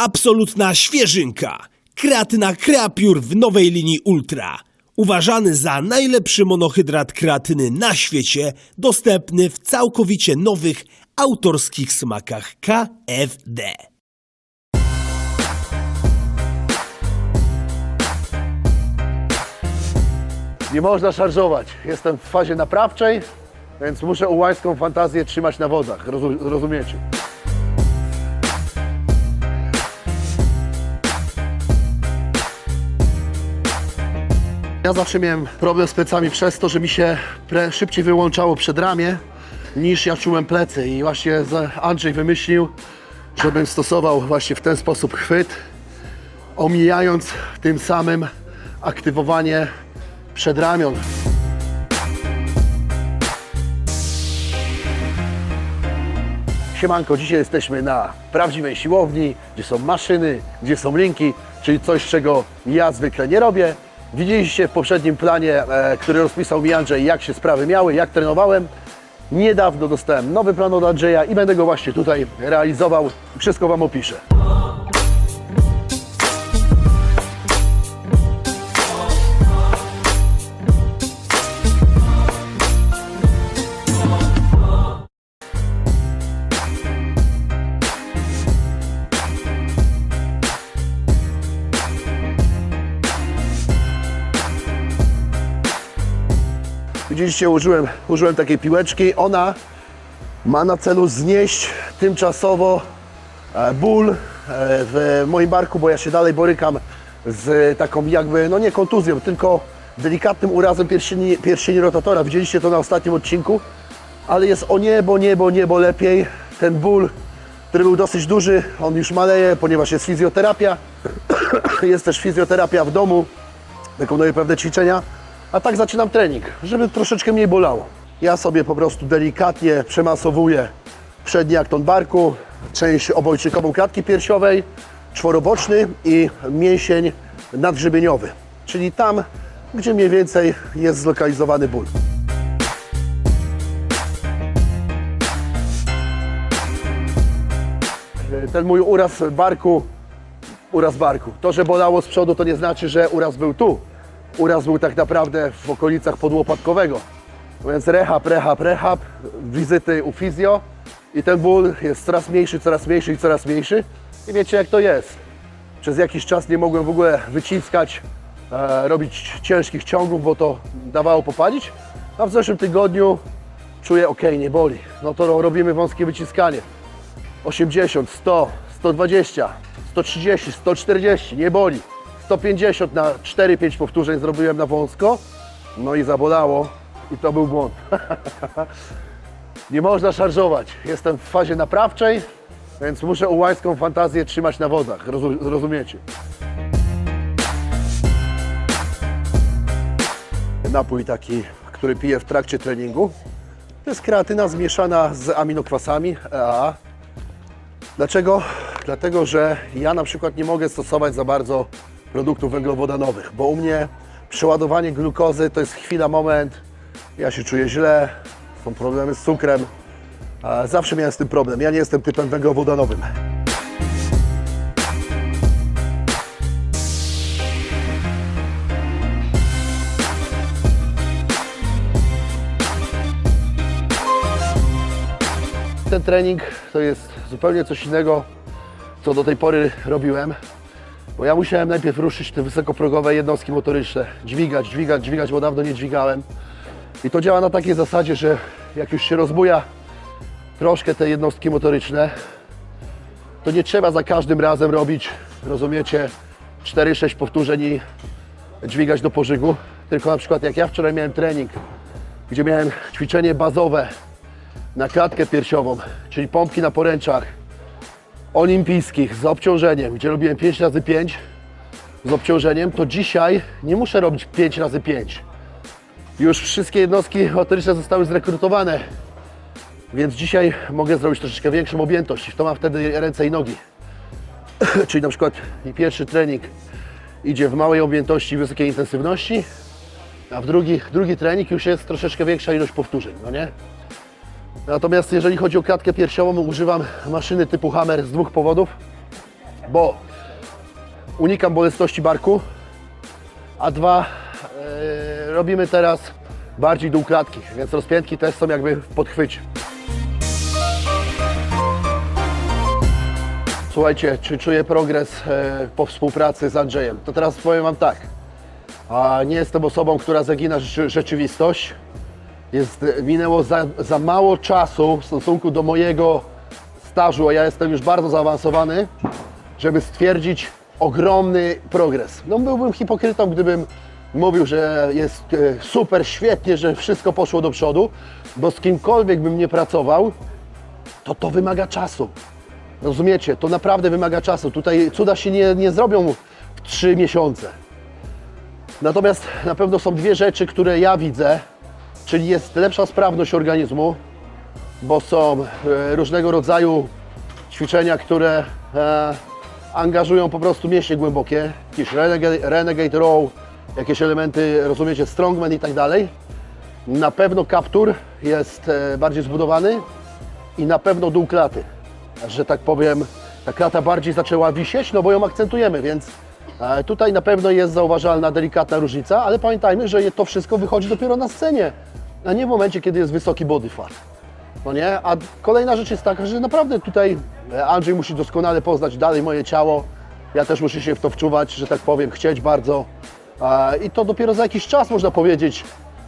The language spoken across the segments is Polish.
Absolutna świeżynka. Kreatyna Creapure w nowej linii Ultra. Uważany za najlepszy monohydrat kreatyny na świecie, dostępny w całkowicie nowych, autorskich smakach KFD. Nie można szarżować. Jestem w fazie naprawczej, więc muszę ułańską fantazję trzymać na wodach. Rozu- rozumiecie? Ja zawsze miałem problem z plecami przez to, że mi się szybciej wyłączało przedramię niż ja czułem plecy. I właśnie Andrzej wymyślił, żebym stosował właśnie w ten sposób chwyt, omijając tym samym aktywowanie przedramion. Siemanko, dzisiaj jesteśmy na prawdziwej siłowni, gdzie są maszyny, gdzie są linki, czyli coś, czego ja zwykle nie robię. Widzieliście w poprzednim planie, e, który rozpisał mi Andrzej, jak się sprawy miały, jak trenowałem. Niedawno dostałem nowy plan od Andrzeja i będę go właśnie tutaj realizował. Wszystko Wam opiszę. Widzieliście, użyłem, użyłem takiej piłeczki. Ona ma na celu znieść tymczasowo e, ból e, w moim barku, bo ja się dalej borykam z taką jakby, no nie kontuzją, tylko delikatnym urazem pierścieni, pierścieni rotatora. Widzieliście to na ostatnim odcinku, ale jest o niebo, niebo, niebo lepiej. Ten ból, który był dosyć duży, on już maleje, ponieważ jest fizjoterapia. jest też fizjoterapia w domu, wykonuję pewne ćwiczenia, a tak zaczynam trening, żeby troszeczkę mniej bolało. Ja sobie po prostu delikatnie przemasowuję przedni akton barku, część obojczykową klatki piersiowej, czworoboczny i mięsień nadgrzebieniowy, czyli tam, gdzie mniej więcej jest zlokalizowany ból. Ten mój uraz barku uraz barku. To, że bolało z przodu, to nie znaczy, że uraz był tu. Uraz był tak naprawdę w okolicach podłopatkowego. Więc rehab, rehab, rehab, wizyty u fizjo i ten ból jest coraz mniejszy, coraz mniejszy i coraz mniejszy. I wiecie jak to jest. Przez jakiś czas nie mogłem w ogóle wyciskać, e, robić ciężkich ciągów, bo to dawało popalić. A w zeszłym tygodniu czuję, ok, nie boli. No to robimy wąskie wyciskanie. 80, 100, 120, 130, 140, nie boli. 150 na 4-5 powtórzeń zrobiłem na wąsko, no i zabolało i to był błąd. nie można szarżować. Jestem w fazie naprawczej, więc muszę ułańską fantazję trzymać na wodach, rozu- rozumiecie? Napój taki, który piję w trakcie treningu, to jest kreatyna zmieszana z aminokwasami EAA. Dlaczego? Dlatego, że ja na przykład nie mogę stosować za bardzo produktów węglowodanowych, bo u mnie przeładowanie glukozy to jest chwila, moment, ja się czuję źle, są problemy z cukrem. Zawsze miałem z tym problem. Ja nie jestem typem węglowodanowym. Ten trening to jest zupełnie coś innego, co do tej pory robiłem. Bo ja musiałem najpierw ruszyć te wysokoprogowe jednostki motoryczne, dźwigać, dźwigać, dźwigać, bo dawno nie dźwigałem. I to działa na takiej zasadzie, że jak już się rozbuja troszkę te jednostki motoryczne, to nie trzeba za każdym razem robić, rozumiecie, 4-6 powtórzeń i dźwigać do pożygu. Tylko na przykład jak ja wczoraj miałem trening, gdzie miałem ćwiczenie bazowe na klatkę piersiową, czyli pompki na poręczach olimpijskich z obciążeniem, gdzie robiłem 5 razy 5 z obciążeniem, to dzisiaj nie muszę robić 5 razy 5. Już wszystkie jednostki motoryczne zostały zrekrutowane, więc dzisiaj mogę zrobić troszeczkę większą objętość i to mam wtedy ręce i nogi. czyli na przykład pierwszy trening idzie w małej objętości wysokiej intensywności, a w drugi, drugi trening już jest troszeczkę większa ilość powtórzeń, no nie? Natomiast jeżeli chodzi o klatkę piersiową, używam maszyny typu Hammer z dwóch powodów. bo unikam bolesności barku, a dwa, e, robimy teraz bardziej dół klatki, więc rozpiętki też są jakby w podchwycie. Słuchajcie, czy czuję progres e, po współpracy z Andrzejem? To teraz powiem Wam tak. A nie jestem osobą, która zagina rzeczy, rzeczywistość. Jest, minęło za, za mało czasu w stosunku do mojego stażu, a ja jestem już bardzo zaawansowany, żeby stwierdzić ogromny progres. No byłbym hipokrytą, gdybym mówił, że jest e, super, świetnie, że wszystko poszło do przodu, bo z kimkolwiek bym nie pracował, to to wymaga czasu. Rozumiecie? To naprawdę wymaga czasu. Tutaj cuda się nie, nie zrobią w trzy miesiące. Natomiast na pewno są dwie rzeczy, które ja widzę, czyli jest lepsza sprawność organizmu, bo są e, różnego rodzaju ćwiczenia, które e, angażują po prostu mięśnie głębokie, jakieś renegade, row, jakieś elementy, rozumiecie, strongman i tak dalej. Na pewno kaptur jest e, bardziej zbudowany i na pewno dół klaty, że tak powiem, ta klata bardziej zaczęła wisieć, no bo ją akcentujemy, więc tutaj na pewno jest zauważalna delikatna różnica, ale pamiętajmy, że to wszystko wychodzi dopiero na scenie, a nie w momencie, kiedy jest wysoki body fat. No nie? A kolejna rzecz jest taka, że naprawdę tutaj e, Andrzej musi doskonale poznać dalej moje ciało. Ja też muszę się w to wczuwać, że tak powiem, chcieć bardzo. I to dopiero za jakiś czas można powiedzieć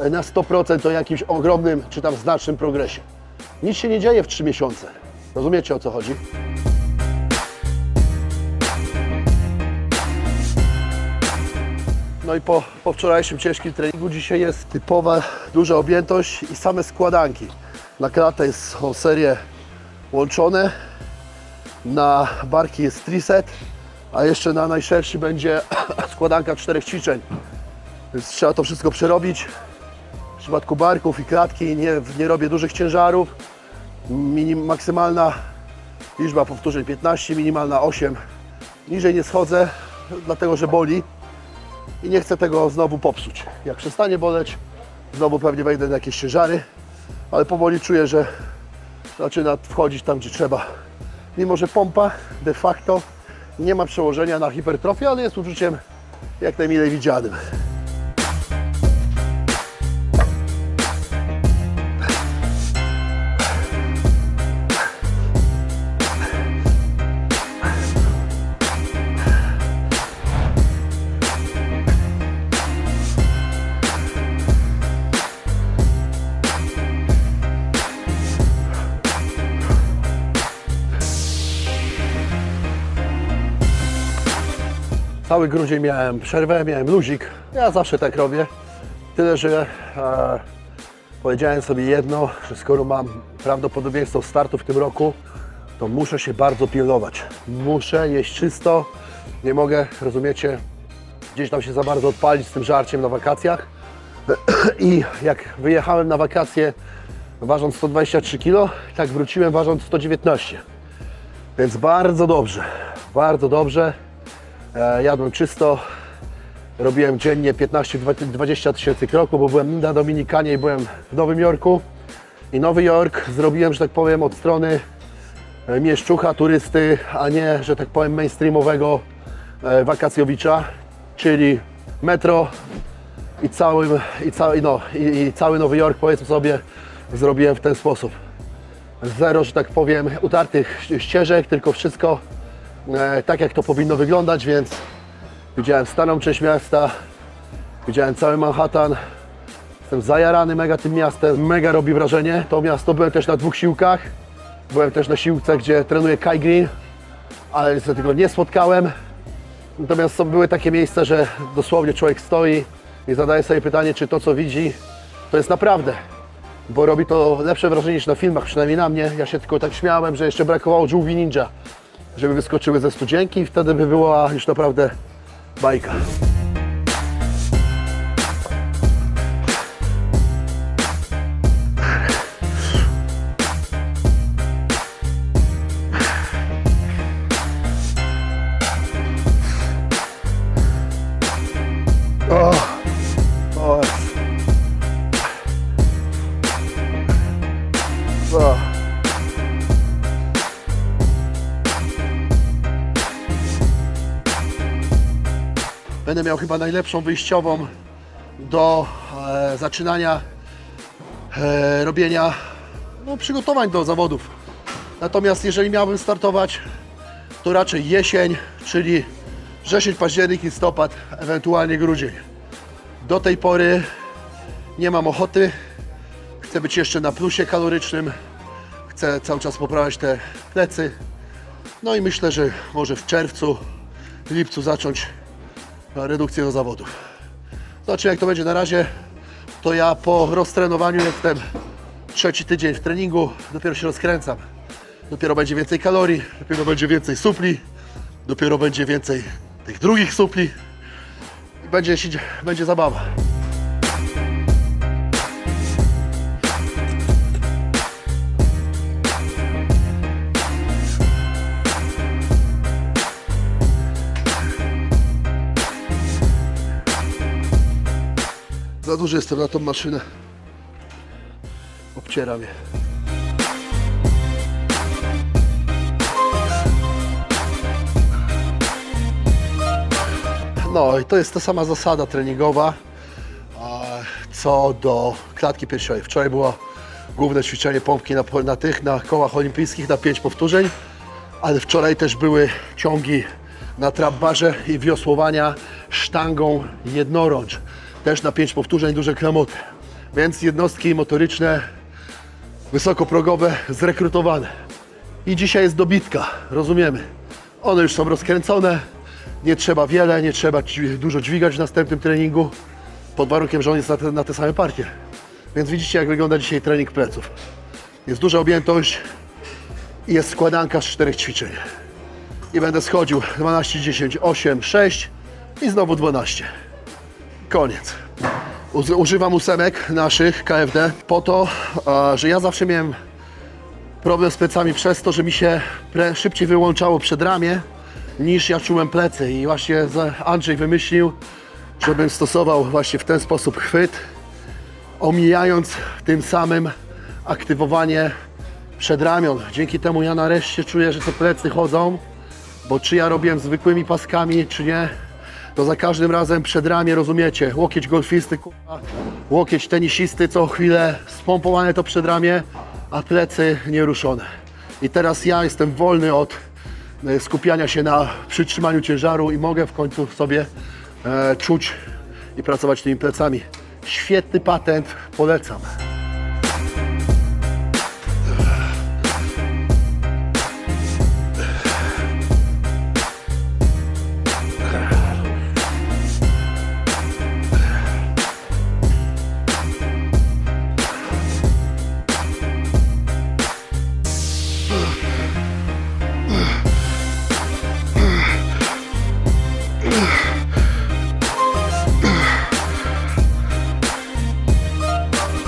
e, na 100% o jakimś ogromnym czy tam znacznym progresie. Nic się nie dzieje w 3 miesiące. Rozumiecie o co chodzi? No i po, po wczorajszym ciężkim treningu dzisiaj jest typowa duża objętość i same składanki. Na klatę są serie łączone, na barki jest triset, a jeszcze na najszerszy będzie składanka czterech ćwiczeń. Więc trzeba to wszystko przerobić. W przypadku barków i klatki nie, nie robię dużych ciężarów. Minim, maksymalna liczba powtórzeń 15, minimalna 8. Niżej nie schodzę, dlatego że boli i nie chcę tego znowu popsuć. Jak przestanie boleć, znowu pewnie wejdę na jakieś ciężary, ale powoli czuję, że zaczyna wchodzić tam, gdzie trzeba. Mimo, że pompa de facto nie ma przełożenia na hipertrofię, ale jest uczuciem jak najmilej widzianym. Cały grudzień miałem przerwę, miałem luzik. Ja zawsze tak robię. Tyle, że e, powiedziałem sobie jedno, że skoro mam prawdopodobieństwo startu w tym roku, to muszę się bardzo pilnować. Muszę jeść czysto. Nie mogę, rozumiecie, gdzieś tam się za bardzo odpalić z tym żarciem na wakacjach. I jak wyjechałem na wakacje ważąc 123 kg, tak wróciłem ważąc 119. Więc bardzo dobrze, bardzo dobrze. E, jadłem czysto, robiłem dziennie 15-20 tysięcy kroków, bo byłem na Dominikanie i byłem w Nowym Jorku. I Nowy Jork zrobiłem, że tak powiem, od strony e, mieszczucha, turysty, a nie, że tak powiem, mainstreamowego e, wakacjowicza, czyli metro i cały, i cały, no, i, i cały Nowy Jork, powiedzmy sobie, zrobiłem w ten sposób. Zero, że tak powiem, utartych ścieżek, tylko wszystko tak, jak to powinno wyglądać, więc widziałem starą część miasta, widziałem cały Manhattan. Jestem zajarany mega tym miastem, mega robi wrażenie. To miasto byłem też na dwóch siłkach. Byłem też na siłce, gdzie trenuje Kai Green, ale niestety go nie spotkałem. Natomiast są, były takie miejsca, że dosłownie człowiek stoi i zadaje sobie pytanie, czy to, co widzi, to jest naprawdę. Bo robi to lepsze wrażenie niż na filmach, przynajmniej na mnie. Ja się tylko tak śmiałem, że jeszcze brakowało żółwi ninja, żeby wyskoczyły ze studzienki i wtedy by była już naprawdę bajka. Będę miał chyba najlepszą wyjściową do e, zaczynania e, robienia no, przygotowań do zawodów. Natomiast jeżeli miałbym startować, to raczej jesień, czyli wrzesień, październik, listopad, ewentualnie grudzień. Do tej pory nie mam ochoty. Chcę być jeszcze na plusie kalorycznym. Chcę cały czas poprawiać te plecy. No i myślę, że może w czerwcu, lipcu zacząć redukcję do zawodów. Zobaczymy jak to będzie na razie. To ja po roztrenowaniu jestem trzeci tydzień w treningu, dopiero się rozkręcam. Dopiero będzie więcej kalorii, dopiero będzie więcej supli, dopiero będzie więcej tych drugich supli i będzie, będzie zabawa. Duży jestem na tą maszynę. Obcieram je. No i to jest ta sama zasada treningowa, co do klatki piersiowej. Wczoraj było główne ćwiczenie pompki na, na tych, na kołach olimpijskich na 5 powtórzeń, ale wczoraj też były ciągi na trap barze i wiosłowania sztangą jednorącz. Też na 5 powtórzeń duże klamoty. Więc jednostki motoryczne wysokoprogowe zrekrutowane. I dzisiaj jest dobitka, rozumiemy. One już są rozkręcone, nie trzeba wiele, nie trzeba dużo dźwigać w następnym treningu, pod warunkiem, że on jest na te, na te same partie. Więc widzicie, jak wygląda dzisiaj trening pleców. Jest duża objętość i jest składanka z czterech ćwiczeń. I będę schodził 12, 10, 8, 6 i znowu 12. Koniec. Używam ósemek naszych KFD po to, że ja zawsze miałem problem z plecami przez to, że mi się szybciej wyłączało przedramię niż ja czułem plecy i właśnie Andrzej wymyślił, żebym stosował właśnie w ten sposób chwyt, omijając tym samym aktywowanie przedramion. Dzięki temu ja nareszcie czuję, że te plecy chodzą, bo czy ja robiłem zwykłymi paskami, czy nie, to za każdym razem przedramię, rozumiecie, łokieć golfisty, kurwa, łokieć tenisisty, co chwilę spompowane to przedramię, a plecy nieruszone. I teraz ja jestem wolny od e, skupiania się na przytrzymaniu ciężaru i mogę w końcu sobie e, czuć i pracować tymi plecami. Świetny patent, polecam.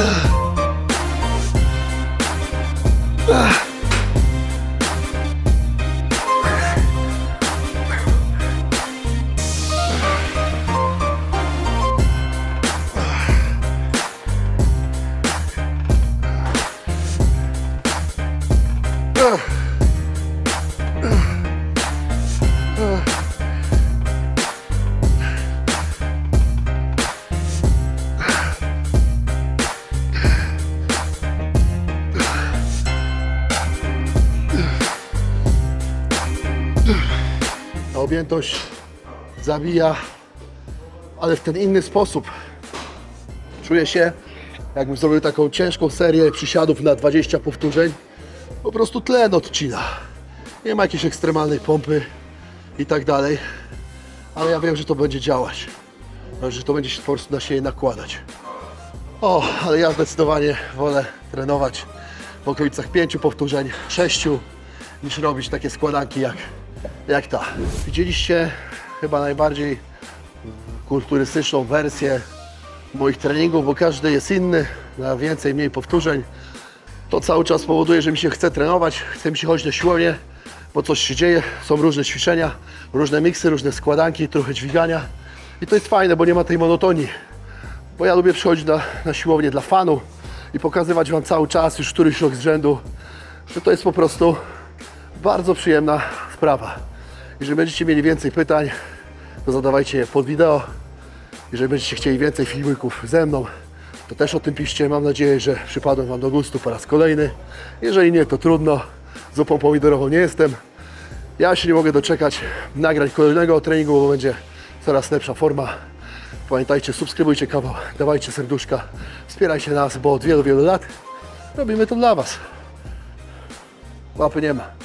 Ugh. objętość zabija, ale w ten inny sposób. Czuję się, jakbym zrobił taką ciężką serię przysiadów na 20 powtórzeń. Po prostu tlen odcina. Nie ma jakiejś ekstremalnej pompy i tak dalej. Ale ja wiem, że to będzie działać. Że to będzie się po prostu na siebie nakładać. O, ale ja zdecydowanie wolę trenować w okolicach 5 powtórzeń, 6 niż robić takie składanki jak, jak ta. Widzieliście chyba najbardziej kulturystyczną wersję moich treningów, bo każdy jest inny, na więcej, mniej powtórzeń. To cały czas powoduje, że mi się chce trenować, chce mi się chodzić na siłownię, bo coś się dzieje, są różne ćwiczenia, różne miksy, różne składanki, trochę dźwigania. I to jest fajne, bo nie ma tej monotonii. Bo ja lubię przychodzić na, na siłownię dla fanu i pokazywać Wam cały czas, już któryś rok z rzędu, że to jest po prostu bardzo przyjemna sprawa. Jeżeli będziecie mieli więcej pytań, to zadawajcie je pod wideo. Jeżeli będziecie chcieli więcej filmików ze mną, to też o tym piszcie. Mam nadzieję, że przypadłem Wam do gustu po raz kolejny. Jeżeli nie, to trudno. Zupą pomidorową nie jestem. Ja się nie mogę doczekać nagrać kolejnego treningu, bo będzie coraz lepsza forma. Pamiętajcie, subskrybujcie kanał, dawajcie serduszka, wspierajcie nas, bo od wielu, wielu lat robimy to dla Was. Łapy nie ma.